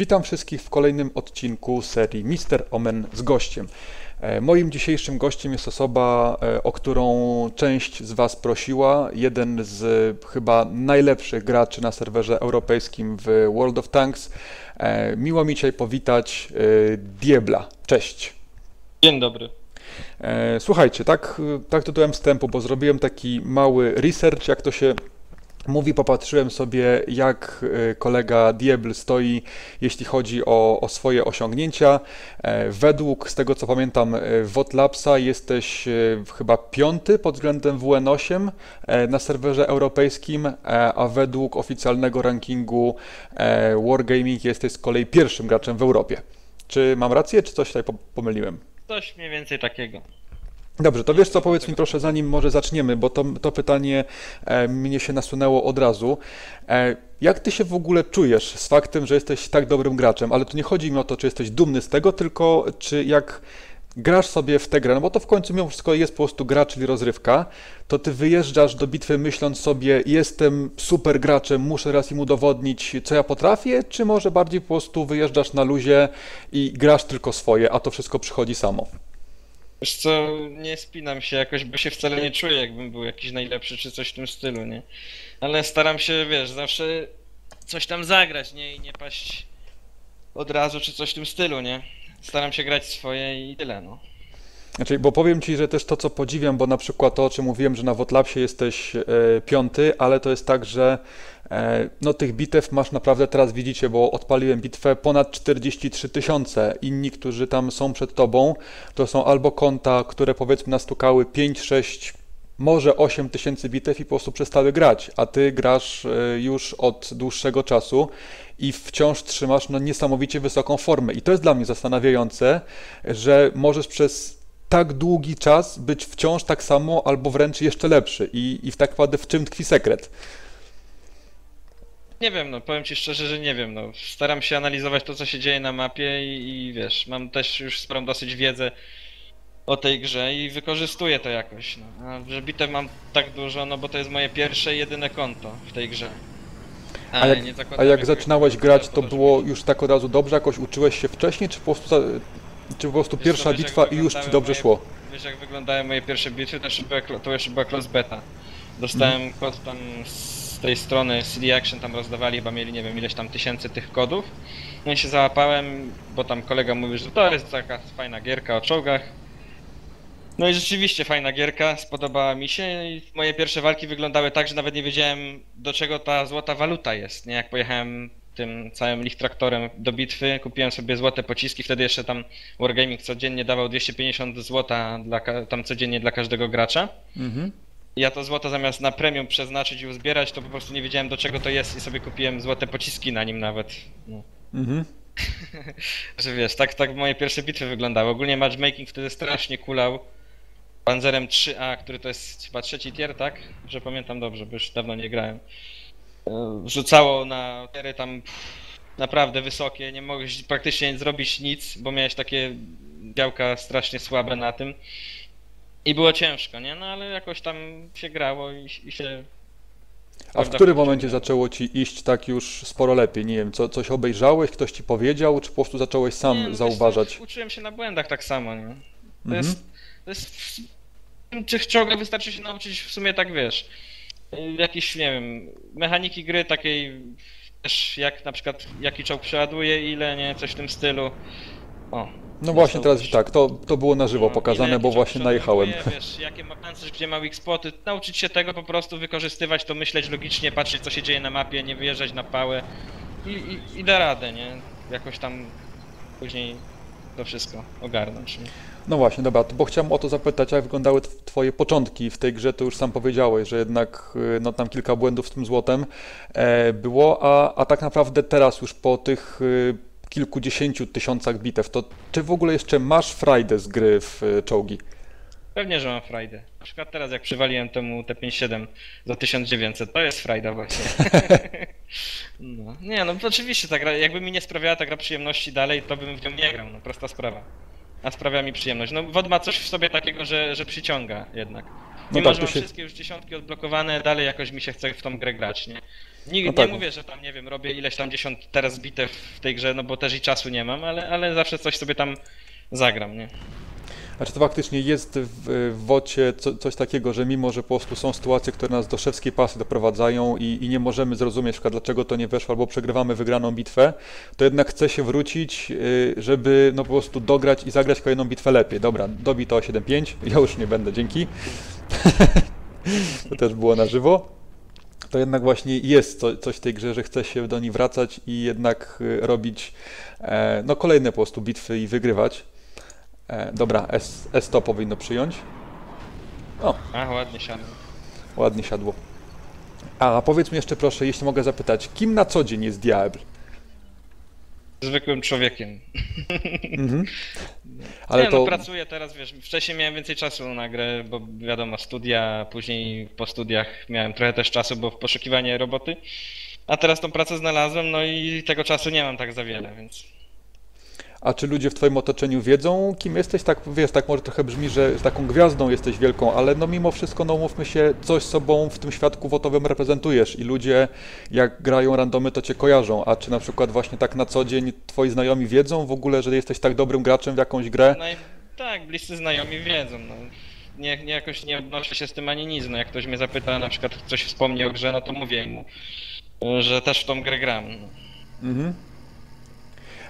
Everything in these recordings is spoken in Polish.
Witam wszystkich w kolejnym odcinku serii Mister Omen z gościem. E, Moim dzisiejszym gościem jest osoba, e, o którą część z Was prosiła. Jeden z chyba najlepszych graczy na serwerze europejskim w World of Tanks. E, Miło mi dzisiaj powitać Diebla. Cześć. Dzień dobry. Słuchajcie, tak, tak tytułem wstępu, bo zrobiłem taki mały research, jak to się mówi, popatrzyłem sobie, jak e, kolega Diebl stoi, jeśli chodzi o, o swoje osiągnięcia. E, Według, z tego co pamiętam, e, Wotlabsa jesteś chyba piąty pod względem WN8 e, na serwerze europejskim, a według oficjalnego rankingu Wargaming jesteś z kolei pierwszym graczem w Europie. Czy mam rację, czy coś tutaj po- pomyliłem? Coś mniej więcej takiego. Dobrze, to wiesz co, powiedz mi proszę, zanim może zaczniemy, bo to, to pytanie e, mnie się nasunęło od razu. E, jak ty się w ogóle czujesz z faktem, że jesteś tak dobrym graczem? Ale tu nie chodzi mi o to, czy jesteś dumny z tego, tylko czy jak grasz sobie w tę grę, no bo to w końcu mimo wszystko jest po prostu gra, czyli rozrywka, to ty wyjeżdżasz do bitwy myśląc sobie, jestem super graczem, muszę raz im udowodnić, co ja potrafię, czy może bardziej po prostu wyjeżdżasz na luzie i grasz tylko swoje, a to wszystko przychodzi samo? Wiesz co, nie spinam się jakoś, bo się wcale nie czuję, jakbym był jakiś najlepszy czy coś w tym stylu, nie? Ale staram się, wiesz, zawsze coś tam zagrać, nie? I nie paść od razu czy coś w tym stylu, nie? Staram się grać swoje i tyle, no. Znaczy, bo powiem Ci, że też to, co podziwiam, bo na przykład to, o czym mówiłem, że na Wotlabsie jesteś e, piąty, ale to jest tak, że e, no, tych bitew masz naprawdę, teraz widzicie, bo odpaliłem bitwę ponad 43 tysiące. Inni, którzy tam są przed Tobą, to są albo konta, które powiedzmy nastukały 5, 6, może 8 tysięcy bitew i po prostu przestały grać, a Ty grasz e, już od dłuższego czasu i wciąż trzymasz no, niesamowicie wysoką formę. I to jest dla mnie zastanawiające, że możesz przez tak długi czas być wciąż tak samo, albo wręcz jeszcze lepszy. I, i w tak naprawdę w czym tkwi sekret? Nie wiem, no, powiem ci szczerze, że nie wiem, no. Staram się analizować to, co się dzieje na mapie i, i wiesz, mam też już sporą dosyć wiedzę o tej grze i wykorzystuję to jakoś, no. A że bitew mam tak dużo, no bo to jest moje pierwsze i jedyne konto w tej grze. A jak, nie a jak zaczynałeś grać, to było już tak od razu dobrze? Jakoś uczyłeś się wcześniej, czy po prostu, czy po prostu pierwsza bitwa i już ci dobrze moje- szło? Wiesz jak wyglądały moje pierwsze bitwy, to jeszcze była, to jeszcze była close beta. Dostałem Mhm. kod tam z tej strony CD Action tam rozdawali, chyba mieli nie wiem ileś tam tysięcy tych kodów. No i się załapałem, bo tam kolega mówił, że to jest taka fajna gierka o czołgach. No i rzeczywiście fajna gierka, spodobała mi się i moje pierwsze walki wyglądały tak, że nawet nie wiedziałem do czego ta złota waluta jest, nie? Jak pojechałem tym całym lichtraktorem do bitwy, kupiłem sobie złote pociski, wtedy jeszcze tam Wargaming codziennie dawał 250 złota dla, tam codziennie dla każdego gracza. Mhm. Ja to złoto zamiast na premium przeznaczyć i uzbierać, to po prostu nie wiedziałem do czego to jest i sobie kupiłem złote pociski na nim nawet. No. Mhm. Że wiesz, tak, tak moje pierwsze bitwy wyglądały. Ogólnie matchmaking wtedy strasznie kulał. Panzerem 3A, który to jest chyba trzeci tier, tak? Że pamiętam dobrze, bo już dawno nie grałem. E, Rzucało na tiery tam naprawdę wysokie, nie mogłeś praktycznie zrobić nic, bo miałeś takie działka strasznie słabe na tym. I było ciężko, nie? No ale jakoś tam się grało i, i się... A w którym momencie zaczęło ci iść tak już sporo lepiej? Nie wiem, co, coś obejrzałeś, ktoś ci powiedział, czy po prostu zacząłeś sam Nie, no zauważać? Co, uczyłem się na błędach tak samo, nie? To Mhm. jest. To jest. w tym Tych czołgach wystarczy się nauczyć w sumie tak wiesz. Jakieś, nie wiem, mechaniki gry takiej też jak na przykład jaki czołg przeładuje, ile, nie, coś w tym stylu. O. No właśnie teraz też- tak, to, to było na żywo no, pokazane, bo właśnie najechałem. Wiesz, jakie ma pancerz, gdzie ma weak spoty, nauczyć się tego po prostu, wykorzystywać to, myśleć logicznie, patrzeć co się dzieje na mapie, nie wyjeżdżać na pałę i, i, i da radę, nie? Jakoś tam później to wszystko ogarnąć. Nie? No właśnie, dobra, bo chciałem o to zapytać, jak wyglądały tw- twoje początki w tej grze, to już sam powiedziałeś, że jednak y, no, tam kilka błędów z tym złotem e, było, a, a tak naprawdę teraz już po tych y, kilkudziesięciu tysiącach bitew, to czy w ogóle jeszcze masz frajdę z gry w y, czołgi? Pewnie, że mam frajdę. Na przykład teraz jak przywaliłem temu T57 za 1900, to jest frajda właśnie. No. Nie no, to oczywiście ta gra, jakby mi nie sprawiała ta gra przyjemności dalej, to bym w nią nie grał, no prosta sprawa. A sprawia mi przyjemność. No WOD ma coś w sobie takiego, że, że przyciąga jednak. Mimo, tak, że mam się- wszystkie już dziesiątki odblokowane, dalej jakoś mi się chce w tą grę grać, nie? Nie, No nie tak. mówię, że tam, nie wiem, robię ileś tam dziesiąt teraz bitew w tej grze, no bo też i czasu nie mam, ale, ale zawsze coś sobie tam zagram, nie? A czy to faktycznie jest w, w WOcie co, coś takiego, że mimo, że po prostu są sytuacje, które nas do szewskiej pasy doprowadzają i, i nie możemy zrozumieć, przykład, dlaczego to nie weszło, albo przegrywamy wygraną bitwę, to jednak chce się wrócić, y, żeby no po prostu dograć i zagrać kolejną bitwę lepiej. Dobra, dobij to o 7-5, ja już nie będę, dzięki. to też było na żywo. To jednak właśnie jest co, coś w tej grze, że chce się do niej wracać i jednak y, robić e, no kolejne po prostu bitwy i wygrywać. E, dobra, S, S100 powinno przyjąć. O, A, ładnie siadło. ładnie siadło. A powiedz mi jeszcze proszę, jeśli mogę zapytać, kim na co dzień jest Diablo? Zwykłym człowiekiem. Mhm. Ale nie, to... no pracuję teraz, wiesz, wcześniej miałem więcej czasu na grę, bo wiadomo, studia, później po studiach miałem trochę też czasu, bo w poszukiwanie roboty. A teraz tą pracę znalazłem, no i tego czasu nie mam tak za wiele, więc... A czy ludzie w twoim otoczeniu wiedzą, kim jesteś? Tak, wiesz, tak może trochę brzmi, że, taką gwiazdą jesteś wielką, ale no mimo wszystko, no mówmy się, coś sobą w tym świadku wotowym reprezentujesz i ludzie, jak grają randomy, to cię kojarzą. A czy na przykład właśnie tak na co dzień twoi znajomi wiedzą w ogóle, że jesteś tak dobrym graczem w jakąś grę? No tak, bliscy znajomi wiedzą, no. Nie, nie jakoś nie odnoszę się z tym ani nic, no jak ktoś mnie zapyta, na przykład coś wspomni o grze, no to mówię mu, że też w tą grę gram. No. Mhm.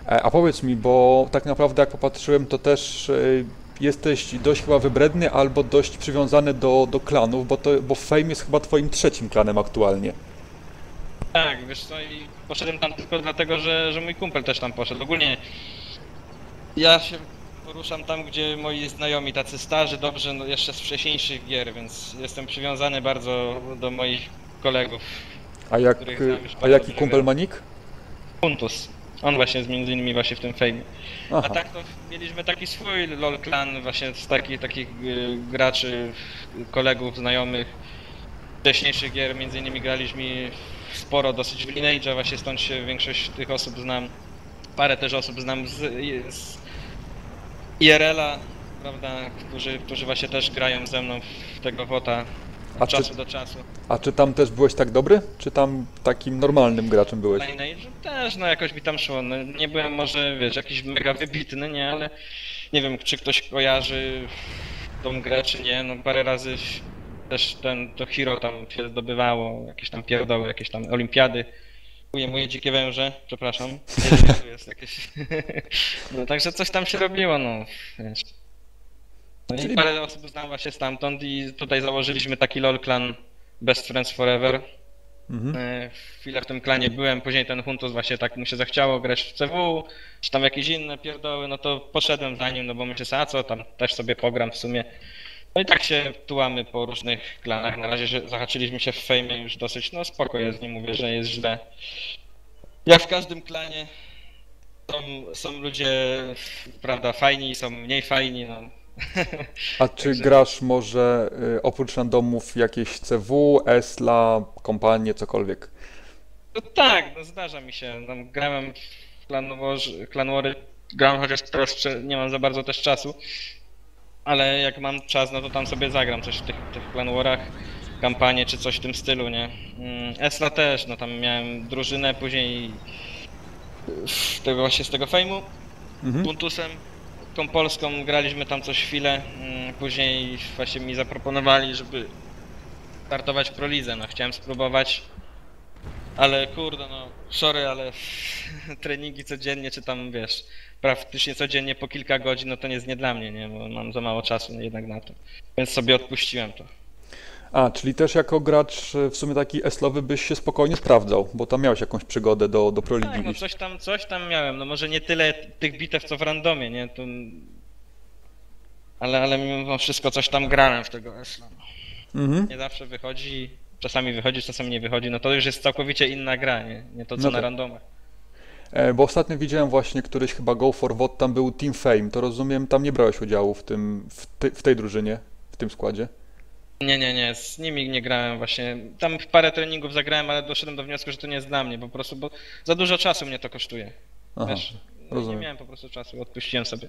E, A powiedz mi, bo tak naprawdę jak popatrzyłem, to też e, jesteś dość chyba wybredny albo dość przywiązany do, do klanów, bo, to, bo Fame jest chyba twoim trzecim klanem aktualnie. Tak, wiesz co, i poszedłem tam tylko dlatego, że, że mój kumpel też tam poszedł. Ogólnie ja się poruszam tam, gdzie moi znajomi, tacy starzy, dobrze, no jeszcze z wcześniejszych gier, więc jestem przywiązany bardzo do moich kolegów. A, jak, a jaki kumpel ma nick? Puntus. On właśnie jest między innymi właśnie w tym fejmie. A Aha. tak to mieliśmy taki swój LOL clan właśnie z takich, takich y, graczy, kolegów, znajomych wcześniejszych gier, między innymi graliśmy sporo dosyć w Lineage'a, właśnie stąd się większość tych osób znam. Parę też osób znam z, z IRL-a, prawda, którzy, którzy właśnie też grają ze mną w tego WOTA A od czy- czasu do czasu. A czy tam też byłeś tak dobry? Czy tam takim normalnym graczem byłeś? Lineage też, no jakoś mi tam szło. No, nie byłem może, wiesz, jakiś mega wybitny, nie, ale nie wiem, czy ktoś kojarzy tą grę, czy nie. No parę razy też ten, to Hero tam się zdobywało, jakieś tam pierdoły, jakieś tam olimpiady. Moje, moje dzikie węże, przepraszam. Tu jest jakieś... No także coś tam się robiło, no, wiesz. No i Czyli- parę osób znam właśnie stamtąd i tutaj założyliśmy taki LOL clan Best Friends Forever. Mhm. E, Chwilę w tym klanie byłem, później ten Huntus właśnie tak mu się zachciało grać w CW, czy tam jakieś inne pierdoły, no to poszedłem za nim, no bo myślę sobie, a co tam, też sobie pogram w sumie. No i tak się tułamy po różnych klanach, na razie się, zahaczyliśmy się w fejmie już dosyć, no spoko jest, nie mówię, że jest źle. Jak w każdym klanie są, są ludzie, prawda, fajni, są mniej fajni, no. A czy Także- grasz może y, oprócz randomów jakieś CW, ESLA, kompanie, cokolwiek? No tak, no zdarza mi się. Tam grałem w Clan, Wars- Clan Wary, gram chociaż teraz nie mam za bardzo też czasu. Ale jak mam czas, no to tam sobie zagram coś w tych, tych Clan Warach, kampanię czy coś w tym stylu, nie? Mm, Esla też, no tam miałem drużynę, później tego właśnie z tego fejmu, Mhm. Puntusem, tą polską graliśmy tam coś chwilę, mm, później właśnie mi zaproponowali, żeby startować w Prolidze, no chciałem spróbować, ale kurde no, sorry, ale treningi codziennie, czy tam wiesz, praktycznie codziennie po kilka godzin, no to nie jest nie dla mnie, nie, bo mam za mało czasu jednak na to, więc sobie odpuściłem to. A, czyli też jako gracz y, w sumie taki eslowy byś się spokojnie sprawdzał, bo tam miałeś jakąś przygodę do, do Pro Tak, no coś tam, coś tam miałem, no może nie tyle tych bitew co w randomie, nie, to... Ale, ale mimo wszystko coś tam grałem w tego Esla. no. Mhm. nie zawsze wychodzi, czasami wychodzi, czasami nie wychodzi, no to już jest całkowicie inna gra, nie, nie to co No na tak. randomach. E, bo ostatnio widziałem właśnie któryś chyba Go for What, tam był Team Fame, to rozumiem, tam nie brałeś udziału w tym, w, w tej drużynie, w tym składzie. Nie, nie, nie, z nimi nie grałem właśnie, tam parę treningów zagrałem, ale doszedłem do wniosku, że to nie jest dla mnie, po prostu, bo za dużo czasu mnie to kosztuje, Aha, wiesz, nie rozumiem. miałem po prostu czasu, odpuściłem sobie.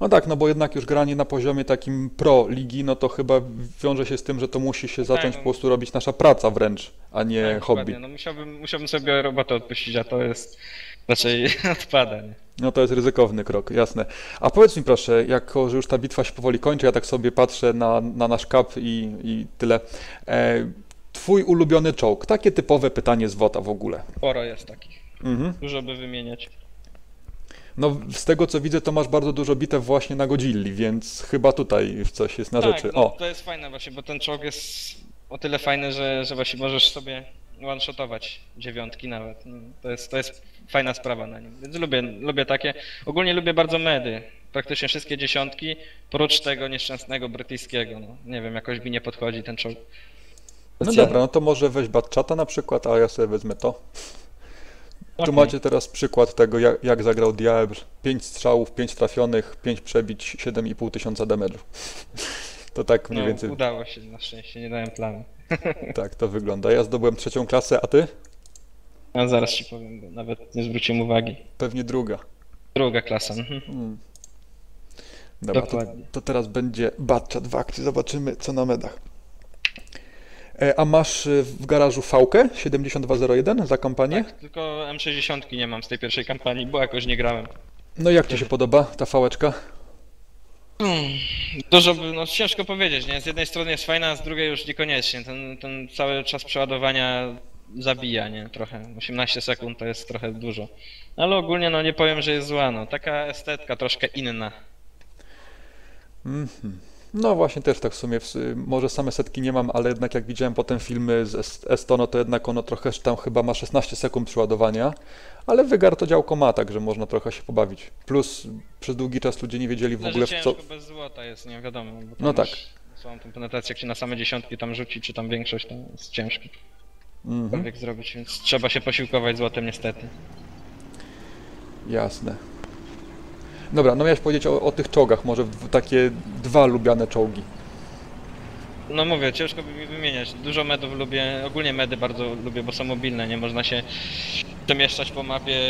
No tak, no bo jednak już granie na poziomie takim pro ligi, no to chyba wiąże się z tym, że to musi się zacząć no. po prostu robić nasza praca wręcz, a nie Tak, hobby. dokładnie. No musiałbym, musiałbym sobie robotę odpuścić, a to jest raczej odpada, nie? No to jest ryzykowny krok, jasne. A powiedz mi proszę, jako że już ta bitwa się powoli kończy, ja tak sobie patrzę na, na nasz kap i, i tyle. E, twój ulubiony czołg? Takie typowe pytanie z WOTA w ogóle. Sporo jest takich. Mhm. Dużo by wymieniać. No z tego co widzę, to masz bardzo dużo bitew właśnie na Godzilli, więc chyba tutaj coś jest na tak, rzeczy. no, O, to jest fajne właśnie, bo ten czołg jest o tyle fajny, że, że właśnie możesz sobie one-shotować dziewiątki nawet. No, to, jest, to jest fajna sprawa na nim, więc lubię, lubię takie. Ogólnie lubię bardzo medy. Praktycznie wszystkie dziesiątki, prócz tego nieszczęsnego brytyjskiego. No, nie wiem, jakoś mi nie podchodzi ten czołg. no dobra, no to może weź Batchata na przykład, a ja sobie wezmę to. Tu Okej. macie teraz przykład tego, jak, jak zagrał Diabl. 5 strzałów, 5 trafionych, 5 przebić, 7,5 tysiąca damage'u. To tak mniej No, więcej, udało się, na szczęście, nie dałem planu. tak to wygląda. Ja zdobyłem trzecią klasę, a ty? A zaraz ci powiem, bo nawet nie zwróciłem uwagi. Pewnie druga. Druga klasa. mhm. Mm. Dobra, to, Dokładnie. to teraz będzie Batchat w akcji, zobaczymy co na medach. E, a masz y, w garażu V-kę 7201 za kampanię? Tak, tylko M60 nie mam z tej pierwszej kampanii, bo jakoś nie grałem. No i jak ci się podoba ta fałeczka? Dużo, by- no ciężko powiedzieć, nie? Z jednej strony jest fajna, a z drugiej już niekoniecznie. Ten, ten cały czas przeładowania zabija, nie? Trochę. 18 sekund to jest trochę dużo. Ale ogólnie no nie powiem, że jest zła, no. Taka estetka troszkę inna. Mhm. No właśnie też tak w sumie, w, może same setki nie mam, ale jednak jak widziałem potem filmy z Est- Estono, to jednak ono trochę tam chyba ma 16 sekund przeładowania, ale wygar to działko ma, także można trochę się pobawić. Plus przez długi czas ludzie nie wiedzieli w Tyle, ogóle że w co... ciężko bez złota jest, nie wiadomo. Bo tam No tak. masz Całą tą penetrację, jak się na same dziesiątki tam rzuci, czy tam większość, to jest ciężko Mhm. zrobić, więc trzeba się posiłkować złotem niestety. Jasne. Dobra, no miałeś powiedzieć o, o tych czołgach, może w, takie dwa lubiane czołgi. No mówię, ciężko by mi wymieniać. Dużo medów lubię, ogólnie medy bardzo lubię, bo są mobilne, nie można się przemieszczać po mapie,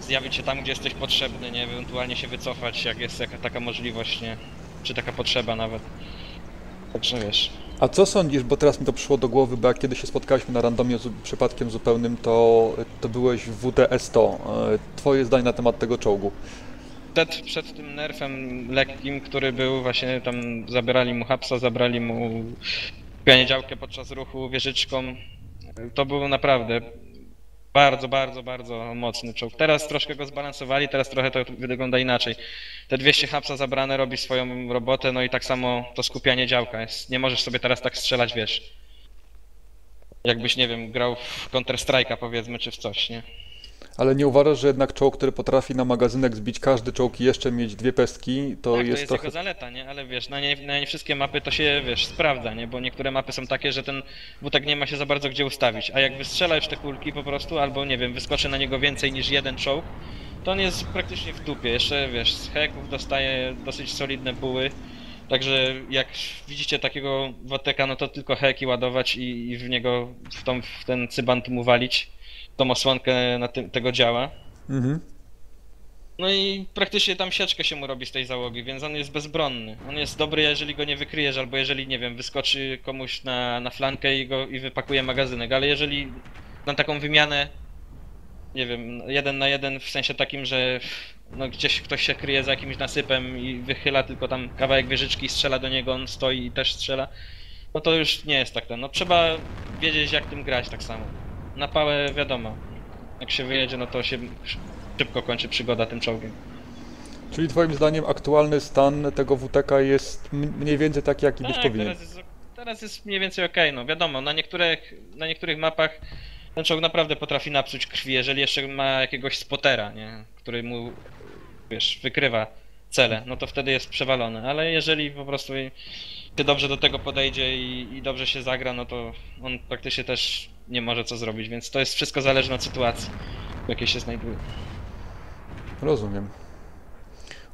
zjawić się tam, gdzie jesteś potrzebny, nie, ewentualnie się wycofać, jak jest jaka, taka możliwość, nie, czy taka potrzeba nawet. Także wiesz. A co sądzisz, bo teraz mi to przyszło do głowy, bo jak kiedyś się spotkaliśmy na randomie zu, przypadkiem zupełnym, to, to byłeś w WTS-100. E, Twoje zdanie na temat tego czołgu. Przed, przed tym nerfem lekkim, który był właśnie tam, zabierali mu hapsa, zabrali mu pianie działkę podczas ruchu wieżyczką, to był naprawdę bardzo, bardzo, bardzo mocny czołg. Teraz troszkę go zbalansowali, teraz trochę to wygląda inaczej. Te 200 hapsa zabrane robi swoją robotę, no i tak samo to skupianie działka jest. Nie możesz sobie teraz tak strzelać, wiesz. Jakbyś, nie wiem, grał w Counter-Strike'a powiedzmy, czy w coś, nie? Ale nie uważasz, że jednak czołg, który potrafi na magazynek zbić każdy czołg i jeszcze mieć dwie pestki, to tak, jest to jest trochę... jego zaleta, nie? Ale wiesz, na nie, na nie wszystkie mapy to się, wiesz, sprawdza, nie? Bo niektóre mapy są takie, że ten wutek nie ma się za bardzo gdzie ustawić. A jak wystrzela już te kulki po prostu, albo nie wiem, wyskoczy na niego więcej niż jeden czołg, to on jest praktycznie w dupie. Jeszcze, wiesz, z heków dostaje dosyć solidne buły. Także jak widzicie takiego woteka, no to tylko heki ładować i, i w niego, w, tą, w ten cybant mu walić. Tą osłonkę na tym, tego działa. Mhm. No i praktycznie tam sieczkę się mu robi z tej załogi, więc on jest bezbronny. On jest dobry, jeżeli go nie wykryjesz, albo jeżeli, nie wiem, wyskoczy komuś na, na flankę i go i wypakuje magazynek, ale jeżeli na taką wymianę, nie wiem, jeden na jeden, w sensie takim, że no gdzieś ktoś się kryje za jakimś nasypem i wychyla tylko tam kawałek wieżyczki i strzela do niego, on stoi i też strzela, no to już nie jest tak ten. No trzeba wiedzieć jak tym grać tak samo. Na pałę wiadomo, jak się wyjedzie, no to się szybko kończy przygoda tym czołgiem. Czyli twoim zdaniem aktualny stan tego WTK jest mniej więcej taki, jaki być Tak, powinien? teraz jest, teraz jest mniej więcej okej, no wiadomo, na niektórych, na niektórych mapach ten czołg naprawdę potrafi napsuć krwi, jeżeli jeszcze ma jakiegoś spotera, nie, który mu, wiesz, wykrywa cele, no to wtedy jest przewalony, ale jeżeli po prostu się dobrze do tego podejdzie i, i dobrze się zagra, no to on praktycznie też nie może co zrobić, więc to jest wszystko zależne od sytuacji, w jakiej się znajduje. Rozumiem.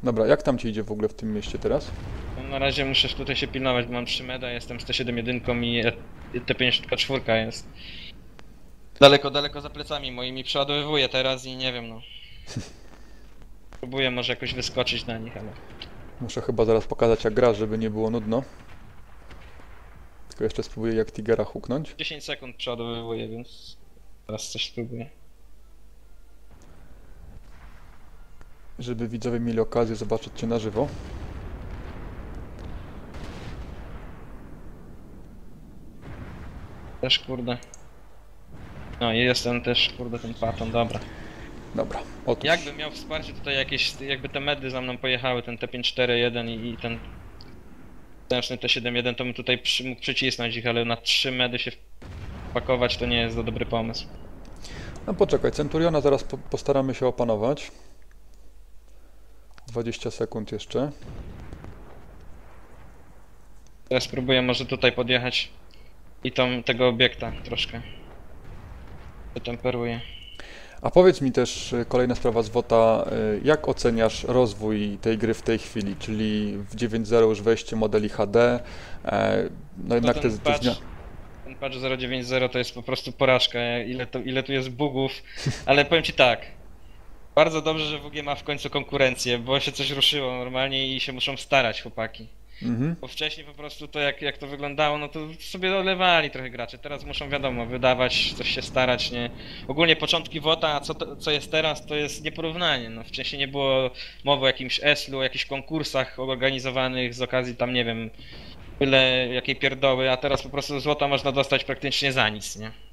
Dobra, jak tam ci idzie w ogóle w tym mieście teraz? No, na razie muszę tutaj się pilnować, bo mam 3 meda, jestem z T7 i E- T54 jest. Daleko, daleko za plecami moimi przeładowywuję teraz i nie wiem no. Próbuję może jakoś wyskoczyć na nich, ale... Muszę chyba zaraz pokazać jak grasz, żeby nie było nudno. Tylko jeszcze spróbuję jak Tigera huknąć. 10 sekund przeładowywuję, więc... Teraz coś spróbuję. żeby widzowie mieli okazję zobaczyć Cię na żywo. Też kurde. No i jestem też kurde ten paton, dobra. Dobra, otóż Jakbym miał wsparcie tutaj jakieś, jakby te medy za mną pojechały, ten T541 i, i ten potężny T71, to bym tutaj przy, mógł przycisnąć ich, ale na trzy medy się pakować to nie jest za dobry pomysł. No poczekaj, Centuriona zaraz po postaramy się opanować. 20 sekund jeszcze. Teraz spróbuję może tutaj podjechać i tam tego obiekta troszkę wytemperuję. A powiedz mi też, y, kolejna sprawa z WOTA, y, jak oceniasz rozwój tej gry w tej chwili, czyli w 9.0 już wejście modeli HD, e, no jednak te, te zmiany... ten patch 090 to jest po prostu porażka, ile, to, ile tu jest bugów, ale powiem ci tak. Bardzo dobrze, że WG ma w końcu konkurencję, bo się coś ruszyło normalnie i się muszą starać chłopaki. Mhm. Bo wcześniej po prostu to jak, jak to wyglądało, no to sobie dolewali trochę graczy. Teraz muszą wiadomo, wydawać, coś się starać, nie. Ogólnie początki WOTA, a co, co jest teraz, to jest nieporównanie. No, wcześniej nie było mowy o jakimś ESL-u, o jakichś konkursach organizowanych z okazji tam, nie wiem, byle jakiej pierdoły, a teraz po prostu złota można dostać praktycznie za nic, nie?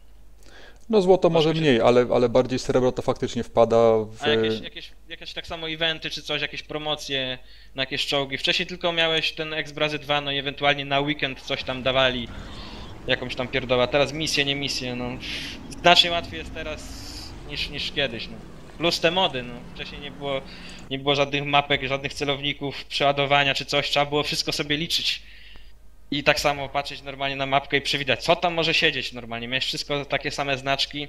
No złoto może Może się- mniej, ale, ale bardziej srebro to faktycznie wpada w... A jakieś, jakieś, jakieś tak samo eventy czy coś, jakieś promocje na jakieś czołgi. Wcześniej tylko miałeś ten X-Brazy 2, no i ewentualnie na weekend coś tam dawali. Jakąś tam pierdoła. Teraz misje, nie misje, no. Znacznie łatwiej jest teraz niż, niż kiedyś, no. Plus te mody, no. Wcześniej nie było, nie było żadnych mapek, żadnych celowników, przeładowania czy coś. Trzeba było wszystko sobie liczyć. I tak samo patrzeć normalnie na mapkę i przewidzieć, co tam może siedzieć normalnie. Miałeś wszystko takie same znaczki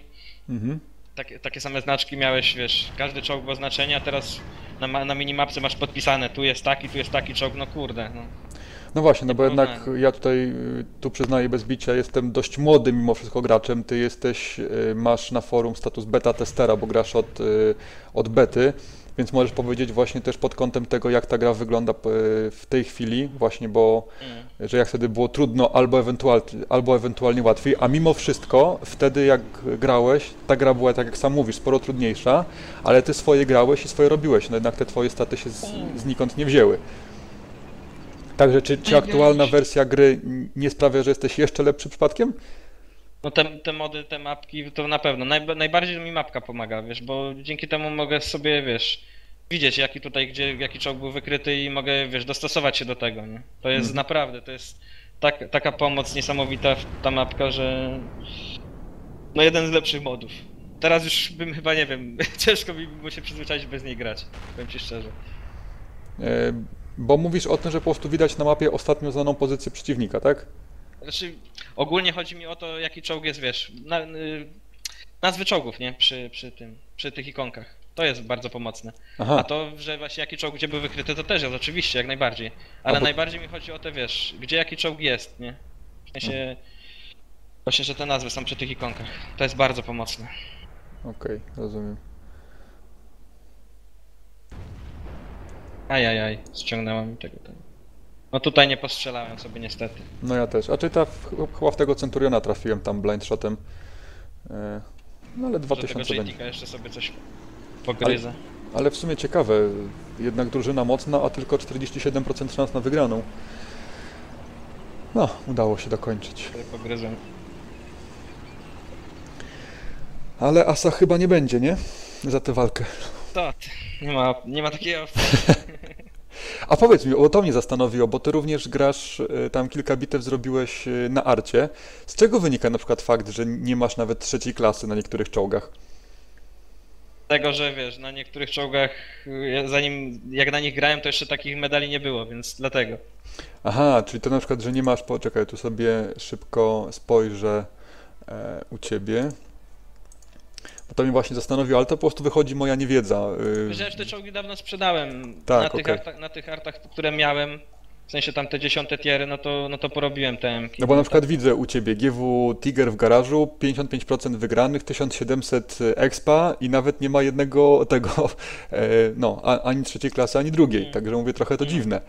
Mhm. takie, takie same znaczki miałeś, wiesz, każdy czołg był oznaczenie, a teraz na, ma- na minimapce masz podpisane, tu jest taki, tu jest taki czołg, no kurde, no. No właśnie, no bo jednak ja tutaj, y, tu przyznaję bez bicia, jestem dość młodym mimo wszystko graczem. Ty jesteś, y, masz na forum status beta testera, bo grasz od, y, od bety, więc możesz powiedzieć właśnie też pod kątem tego, jak ta gra wygląda y, w tej chwili, właśnie, bo Mm. że jak wtedy było trudno albo, ewentual, albo ewentualnie łatwiej, a mimo wszystko wtedy jak grałeś, ta gra była, tak jak sam mówisz, sporo trudniejsza, ale ty swoje grałeś i swoje robiłeś, no jednak te twoje staty się z, znikąd nie wzięły. Także czy, czy aktualna wersja gry nie sprawia, że jesteś jeszcze lepszy przypadkiem? No te, te mody, te mapki, to na pewno. Najba- najbardziej mi mapka pomaga, wiesz, bo dzięki temu mogę sobie, wiesz, widzieć jaki tutaj, gdzie, jaki czołg był wykryty i mogę, wiesz, dostosować się do tego, nie? To jest Mhm. naprawdę, to jest tak, taka pomoc niesamowita ta mapka, że no jeden z lepszych modów. Teraz już bym chyba, nie wiem, ciężko mi było się przyzwyczaić bez niej grać, powiem ci szczerze. E, Bo mówisz o tym, że po prostu widać na mapie ostatnio znaną pozycję przeciwnika, tak? Znaczy, ogólnie chodzi mi o to, jaki czołg jest, wiesz, na, y, nazwy czołgów, nie? Przy, przy tym, przy tych ikonkach. To jest bardzo pomocne. Aha, A to, że właśnie jaki czołg gdzie był wykryty, to też jest oczywiście, jak najbardziej. Ale bo- najbardziej mi chodzi o te, wiesz, gdzie jaki czołg jest, nie? W sensie, właśnie, że te nazwy są przy tych ikonkach. To jest bardzo pomocne. okej, rozumiem. Ajajaj, ściągnęła mi tego tam. No tutaj nie postrzelałem sobie niestety. No ja też. A czy ta, chyba w tego Centuriona trafiłem tam blind shotem. E, No ale Że tego 2000 będzie. Jeszcze sobie coś pogryzę. Ale w sumie ciekawe, jednak drużyna mocna, a tylko 47% szans na wygraną. No, udało się dokończyć. Pogryzę. Ale Asa chyba nie będzie, nie? Za tę walkę. To, nie ma, nie ma takiej opcji. A powiedz mi, bo to mnie zastanowiło, bo ty również grasz, e, tam kilka bitew zrobiłeś e, na arcie. Z czego wynika na przykład fakt, że nie masz nawet trzeciej klasy na niektórych czołgach? Tego, że wiesz, na niektórych czołgach, y, zanim jak na nich grałem, to jeszcze takich medali nie było, więc dlatego. Aha, czyli to na przykład, że nie masz, poczekaj, tu sobie szybko spojrzę e, u ciebie. To mnie właśnie zastanowiło, ale to po prostu wychodzi moja niewiedza. y, już te czołgi dawno sprzedałem. Tak, na, tych artach, na tych artach, które miałem, W sensie tam te dziesiąte tiery, no to, no to porobiłem te M-ki. No bo na przykład widzę u ciebie GW Tiger w garażu, 55% wygranych, 1700 expa i nawet nie ma jednego tego, e, no, ani trzeciej klasy, ani drugiej. Także mówię, trochę to dziwne.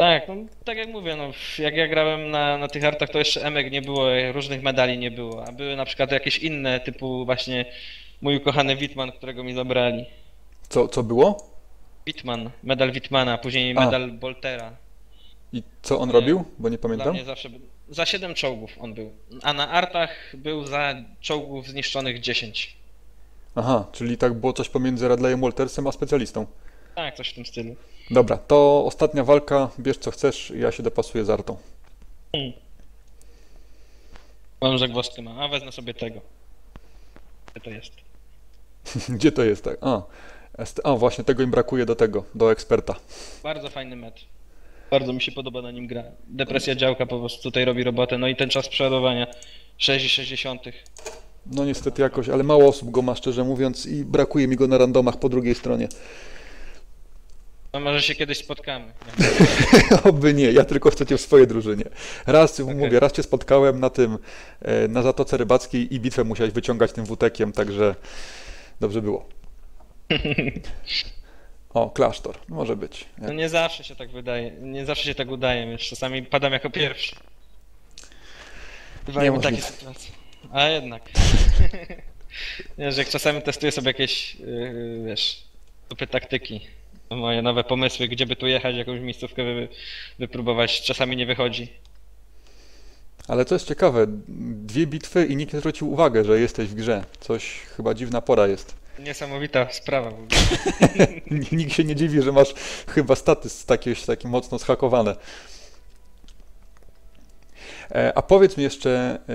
Tak, no, tak jak mówię, no, jak ja grałem na, na tych artach, to jeszcze emek nie było, różnych medali nie było, a były na przykład jakieś inne, typu właśnie mój ukochany Wittman, którego mi zabrali. Co, co było? Wittman, medal Wittmana, później A. medal Boltera. I co on Nie. robił? Bo nie Dla pamiętam. mnie zawsze był, za 7 czołgów on był, a na artach był za czołgów zniszczonych 10. Aha, czyli tak było coś pomiędzy Radleyem Waltersem a specjalistą. Tak, coś w tym stylu. Dobra, to ostatnia walka, bierz co chcesz, ja się dopasuję z Artą. Mam zagwozdkę ma, a wezmę sobie tego. Gdzie to jest? Gdzie to jest? tak? A, a, właśnie tego im brakuje do tego, do eksperta. Bardzo fajny mecz. Bardzo mi się podoba na nim gra. Depresja działka po prostu tutaj robi robotę. No i ten czas przeładowania 6,60. No niestety jakoś, ale mało osób go ma, szczerze mówiąc, i brakuje mi go na randomach po drugiej stronie. No może się kiedyś spotkamy. Oby nie, ja tylko chcę cię w swojej drużynie. Raz, mówię, raz cię spotkałem na tym, e, na Zatoce Rybackiej i bitwę musiałeś wyciągać tym wutekiem, także dobrze było. O, klasztor, może być. No nie zawsze się tak wydaje. Nie zawsze się tak udaje. Wiesz, czasami padam jako pierwszy. Bywają takie sytuacje. A jednak. wiesz, jak czasami testuję sobie jakieś, yy, wiesz, tupy taktyki. Moje nowe pomysły, gdzie by tu jechać, jakąś miejscówkę wy, wypróbować. Czasami nie wychodzi. Ale to jest ciekawe, dwie bitwy i nikt nie zwrócił uwagę, że jesteś w grze. Coś chyba dziwna pora jest. Niesamowita sprawa w ogóle. Nikt się nie dziwi, że masz chyba status takie, takie mocno schakowane. E, A powiedz mi jeszcze e,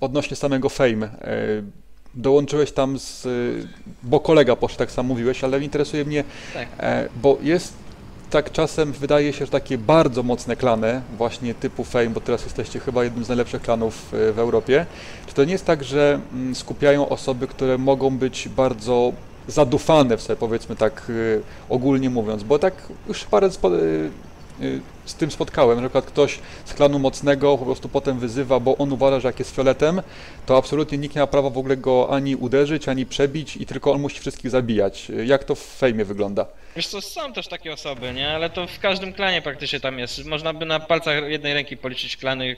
odnośnie samego Fame. E, Dołączyłeś tam z. e, Bo kolega poszedł, tak sam mówiłeś, ale interesuje mnie, Tak. e, bo jest tak czasem wydaje się, że takie bardzo mocne klany, właśnie typu Fame, bo teraz jesteście chyba jednym z najlepszych klanów e, w Europie. Czy to nie jest tak, że mm, skupiają osoby, które mogą być bardzo zadufane w sobie, powiedzmy tak y, ogólnie mówiąc, bo tak już parę z tym spotkałem, na przykład ktoś z klanu mocnego po prostu potem wyzywa, bo on uważa, że jak jest fioletem, to absolutnie nikt nie ma prawa w ogóle go ani uderzyć, ani przebić i tylko on musi wszystkich zabijać. Y, Jak to w fejmie wygląda? Wiesz co, są też takie osoby, nie? Ale to w każdym klanie praktycznie tam jest. Można by na palcach jednej ręki policzyć klany,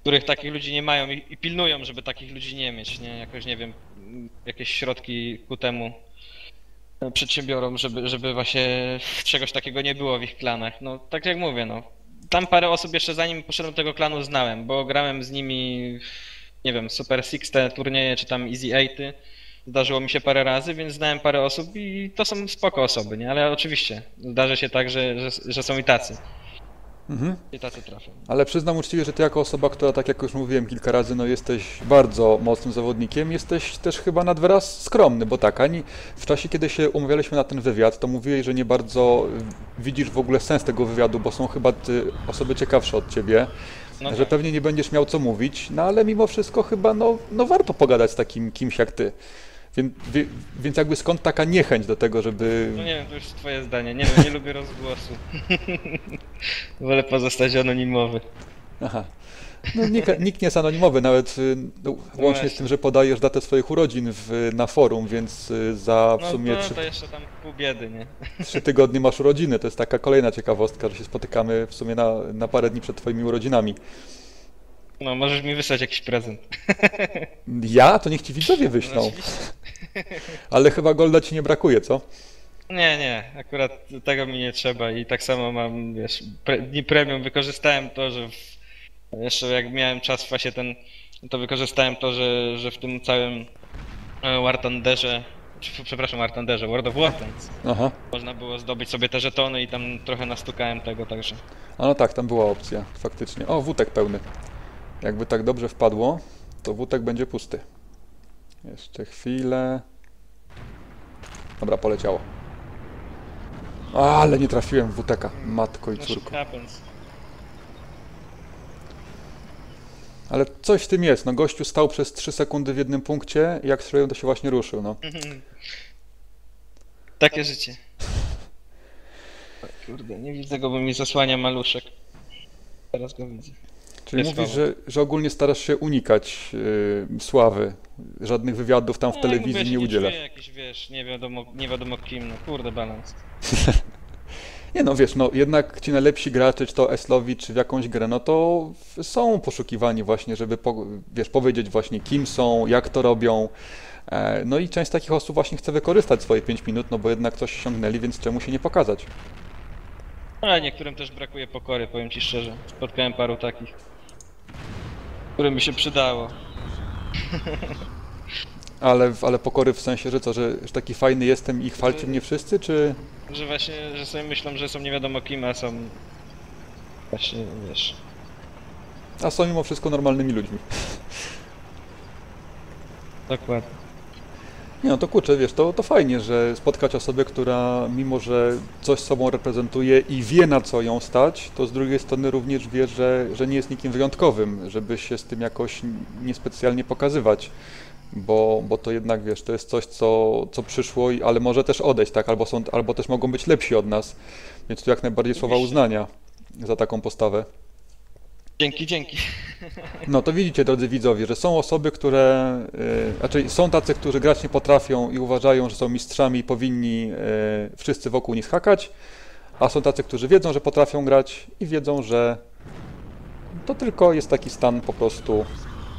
których takich ludzi nie mają i, pilnują, żeby takich ludzi nie mieć, nie? Jakoś, nie wiem, jakieś środki ku temu przedsiębiorą, żeby, żeby właśnie czegoś takiego nie było w ich klanach. No, tak jak mówię, no. Tam parę osób jeszcze zanim poszedłem do tego klanu znałem, bo grałem z nimi, nie wiem, Super Sixte turnieje, czy tam Easy Eighty. Zdarzyło mi się parę razy, więc znałem parę osób i to są spoko osoby, nie? Ale oczywiście zdarza się tak, że, że, że są i tacy. Mhm. I tacy trafią. Ale przyznam uczciwie, że ty jako osoba, która, tak jak już mówiłem kilka razy, no jesteś bardzo mocnym zawodnikiem, jesteś też chyba nad wyraz skromny, bo tak, ani w czasie, kiedy się umawialiśmy na ten wywiad, to mówiłeś, że nie bardzo widzisz w ogóle sens tego wywiadu, bo są chyba osoby ciekawsze od ciebie, No że tak. pewnie nie będziesz miał co mówić, no ale mimo wszystko chyba, no, no warto pogadać z takim kimś jak ty. Więc, więc jakby skąd taka niechęć do tego, żeby... No nie wiem, to już twoje zdanie. Nie wiem, nie lubię rozgłosu. Wolę pozostać anonimowy. Aha. No, nikt, nikt nie jest anonimowy, nawet y, no, łącznie z właśnie. tym, że podajesz datę swoich urodzin w, na forum, więc y, za w No sumie to, trzy, to jeszcze tam pół biedy, nie? trzy tygodnie masz urodziny. To jest taka kolejna ciekawostka, że się spotykamy w sumie na, na parę dni przed twoimi urodzinami. No, możesz mi wysłać jakiś prezent. Ja? To niech ci widzowie No, wyślą. oczywiście. Ale chyba Golda ci nie brakuje, co? Nie, nie, akurat tego mi nie trzeba i tak samo mam, wiesz, pre, dni premium wykorzystałem to, że w, jeszcze jak miałem czas właśnie ten, to wykorzystałem to, że, że w tym całym e, War Thunderze, czy, przepraszam, War Thunderze, World of Warplanes, Aha. można było zdobyć sobie te żetony i tam trochę nastukałem tego, także A no tak, tam była opcja, faktycznie. O, wódek pełny. Jakby tak dobrze wpadło, to wódek będzie pusty. Jeszcze chwilę. Dobra, poleciało. Ale nie trafiłem w WTK, matko i córko. Ale coś w tym jest, no gościu stał przez 3 sekundy w jednym punkcie i jak strzeliłem to się właśnie ruszył, no. Takie życie. Kurde, nie widzę go, bo mi zasłania maluszek. Teraz go widzę. Czyli mówisz, że, że ogólnie starasz się unikać y, sławy, żadnych wywiadów tam w Nie, telewizji nie udzielasz. czuję jakiś, wiesz, nie wiadomo, nie wiadomo kim, no kurde, balans. Nie no, wiesz, no jednak ci najlepsi gracze, czy to Eslowi, czy w jakąś grę, no to są poszukiwani właśnie, żeby, po, wiesz, powiedzieć właśnie kim są, jak to robią. E, No i część takich osób właśnie chce wykorzystać swoje 5 minut, no bo jednak coś osiągnęli, więc czemu się nie pokazać? Ale niektórym też brakuje pokory, powiem ci szczerze. Spotkałem paru takich, którym by się przydało. Ale, ale pokory w sensie, że co, że, że taki fajny jestem i chwalcie mnie wszyscy, czy... Że właśnie, że sobie myślą, że są nie wiadomo kim, a są... Właśnie, wiesz... A są mimo wszystko normalnymi ludźmi. Dokładnie. Nie no to kurczę, wiesz, to, to fajnie, że spotkać osobę, która mimo, że coś sobą reprezentuje i wie na co ją stać, to z drugiej strony również wie, że, że nie jest nikim wyjątkowym, żeby się z tym jakoś niespecjalnie pokazywać, bo, bo to jednak, wiesz, to jest coś, co, co przyszło, i- ale może też odejść, tak, albo, są, albo też mogą być lepsi od nas, więc tu jak najbardziej słowa uznania za taką postawę. Dzięki, dzięki. No to widzicie, drodzy widzowie, że są osoby, które, yy, znaczy są tacy, którzy grać nie potrafią i uważają, że są mistrzami i powinni yy, wszyscy wokół nich skakać, a są tacy, którzy wiedzą, że potrafią grać i wiedzą, że to tylko jest taki stan po prostu,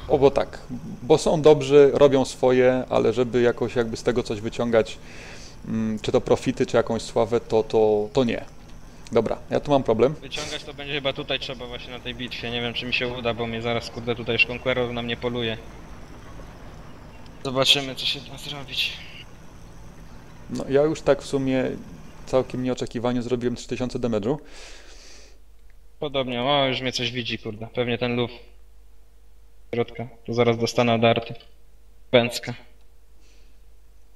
o bo tak, bo są dobrzy, robią swoje, ale żeby jakoś jakby z tego coś wyciągać, mm, czy to profity, czy jakąś sławę, to, to, to nie. Dobra, ja tu mam problem. Wyciągać to będzie chyba tutaj trzeba właśnie na tej bitwie. Nie wiem czy mi się uda, bo mnie zaraz kurde tutaj już Conqueror na mnie poluje. Zobaczymy co się da zrobić. No, ja już tak w sumie całkiem nieoczekiwanie zrobiłem 3000 damage'u. Podobnie, o już mnie coś widzi kurde. Pewnie ten luf. Środka. To zaraz dostanę od arty. Pęcka.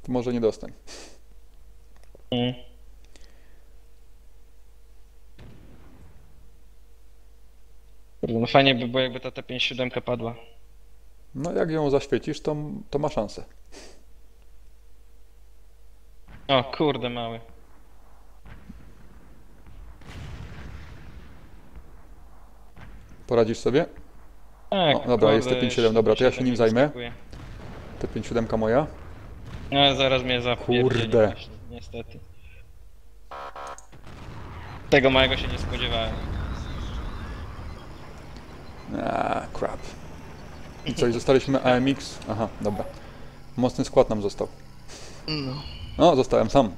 To może nie dostań. Mm. Kurde, no fajnie by było jakby ta T57 padła. No jak ją zaświecisz, to, to ma szansę. O kurde mały. Poradzisz sobie? Tak, O, dobra, jest kurde, T57, dobra, to ja się nim zajmę. wyskakuje. Te 57 moja. No zaraz mnie zapierdzieli Kurde. niestety. Tego małego się nie spodziewałem. A, crap. I co, i zostaliśmy AMX? Aha, dobra. Mocny skład nam został. No. No, zostałem sam.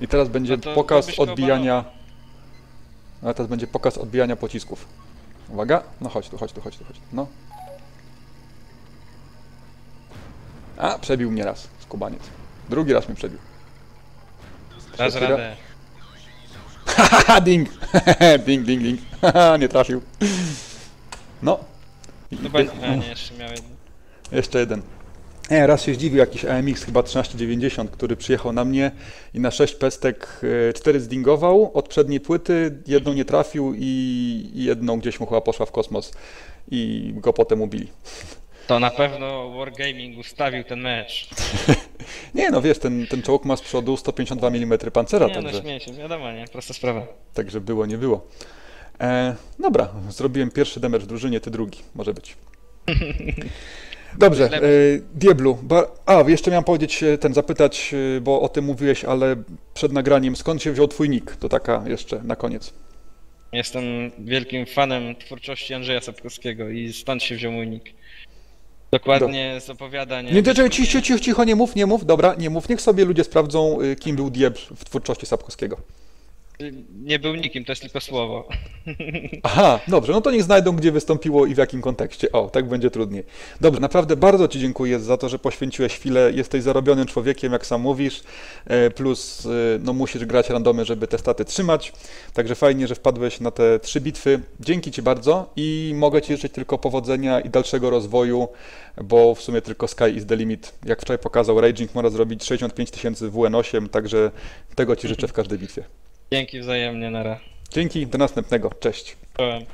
I teraz będzie No to pokaz odbijania... A teraz będzie pokaz odbijania pocisków. Uwaga, no chodź tu, chodź tu, chodź tu, chodź tu. No. A, przebił mnie raz, skubaniec. Drugi raz mnie przebił. Raz Szefira? radę. Haha, ding! ding, ding, ding. Haha, nie trafił. No. Chyba a nie, jeszcze miał jeden. Jeszcze jeden. E, raz się zdziwił jakiś AMX, chyba 1390, który przyjechał na mnie i na 6 pestek 4 zdingował od przedniej płyty, jedną nie trafił i jedną gdzieś mu chyba poszła w kosmos i go potem ubili. To na pewno Wargaming ustawił ten mecz. Nie no, wiesz, ten, ten czołg ma z przodu 152 mm pancera, Nie no, także, śmieję się, wiadomo, nie? Prosta sprawa. także było, nie było. E, dobra, zrobiłem pierwszy damage w drużynie, ty drugi, może być. Dobrze, e, Diablu, ba, a jeszcze miałem powiedzieć, e, ten zapytać, e, bo o tym mówiłeś, ale przed nagraniem, skąd się wziął twój nick? To taka jeszcze na koniec. Jestem wielkim fanem twórczości Andrzeja Sapkowskiego i stąd się wziął mój nick. Dokładnie z opowiadań. Nie, czekaj, cicho, cicho, cicho, nie mów, nie mów, dobra, nie mów, niech sobie ludzie sprawdzą, e, kim był Diabl w twórczości Sapkowskiego. Nie był nikim, to jest tylko słowo. Aha, dobrze, no to niech znajdą, gdzie wystąpiło i w jakim kontekście. O, tak będzie trudniej. Dobrze, naprawdę bardzo Ci dziękuję za to, że poświęciłeś chwilę. Jesteś zarobionym człowiekiem, jak sam mówisz, e, plus e, no, musisz grać randomy, żeby te staty trzymać. Także fajnie, że wpadłeś na te trzy bitwy. Dzięki Ci bardzo i mogę Ci życzyć tylko powodzenia i dalszego rozwoju, bo w sumie tylko sky is the limit. Jak wczoraj pokazał Raging, można zrobić 65 tysięcy WN8, także tego Ci życzę w każdej bitwie. Dzięki wzajemnie, nara. Dzięki, do następnego. Cześć. Czołem.